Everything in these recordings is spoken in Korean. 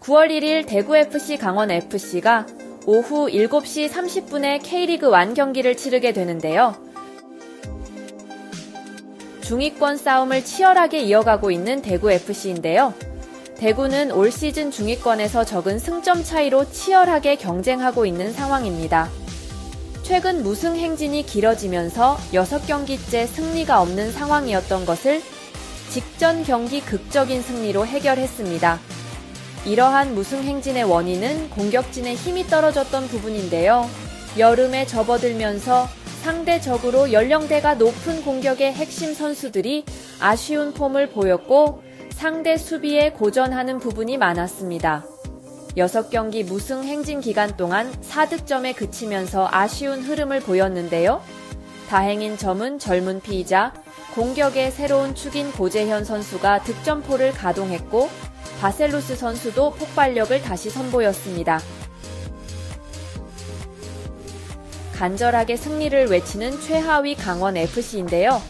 (9월 1일) 대구FC 강원FC가 오후 7시 30분에 K리그 완 경기를 치르게 되는데요. 중위권 싸움을 치열하게 이어가고 있는 대구FC인데요. 대구는 올 시즌 중위권에서 적은 승점 차이로 치열하게 경쟁하고 있는 상황입니다. 최근 무승 행진이 길어지면서 6경기째 승리가 없는 상황이었던 것을 직전 경기 극적인 승리로 해결했습니다. 이러한 무승 행진의 원인은 공격진의 힘이 떨어졌던 부분인데요. 여름에 접어들면서 상대적으로 연령대가 높은 공격의 핵심 선수들이 아쉬운 폼을 보였고 상대 수비에 고전하는 부분이 많았습니다. 6경기 무승 행진 기간 동안 4득점에 그치면서 아쉬운 흐름을 보였는데요. 다행인 점은 젊은 피의자, 공격의 새로운 축인 고재현 선수가 득점포를 가동했고 바셀루스 선수도 폭발력을 다시 선보였습니다. 간절하게 승리를 외치는 최하위 강원 FC인데요.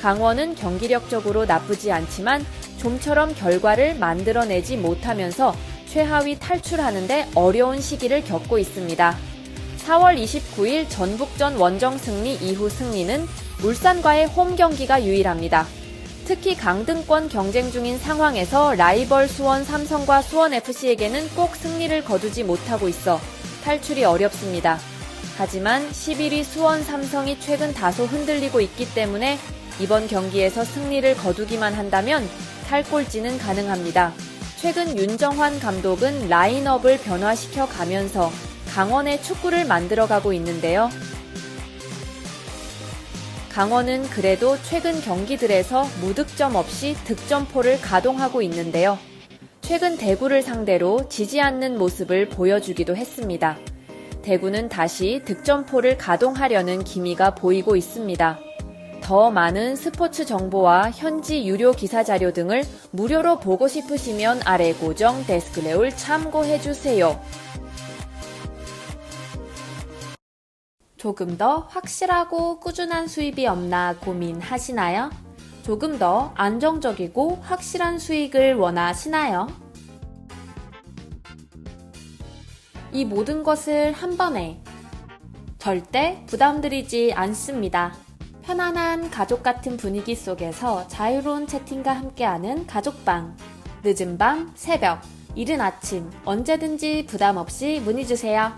강원은 경기력적으로 나쁘지 않지만 좀처럼 결과를 만들어내지 못하면서 최하위 탈출하는데 어려운 시기를 겪고 있습니다. 4월 29일 전북전 원정 승리 이후 승리는 울산과의 홈 경기가 유일합니다. 특히 강등권 경쟁 중인 상황에서 라이벌 수원 삼성과 수원 FC에게는 꼭 승리를 거두지 못하고 있어 탈출이 어렵습니다. 하지만 11위 수원 삼성이 최근 다소 흔들리고 있기 때문에 이번 경기에서 승리를 거두기만 한다면 탈꼴찌는 가능합니다. 최근 윤정환 감독은 라인업을 변화시켜 가면서 강원의 축구를 만들어가고 있는데요. 강원은 그래도 최근 경기들에서 무득점 없이 득점포를 가동하고 있는데요. 최근 대구를 상대로 지지 않는 모습을 보여주기도 했습니다. 대구는 다시 득점포를 가동하려는 기미가 보이고 있습니다. 더 많은 스포츠 정보와 현지 유료 기사 자료 등을 무료로 보고 싶으시면 아래 고정 데스크레올 참고해 주세요. 조금 더 확실하고 꾸준한 수입이 없나 고민하시나요? 조금 더 안정적이고 확실한 수익을 원하시나요? 이 모든 것을 한 번에 절대 부담드리지 않습니다. 편안한 가족 같은 분위기 속에서 자유로운 채팅과 함께하는 가족방. 늦은 밤, 새벽, 이른 아침, 언제든지 부담 없이 문의 주세요.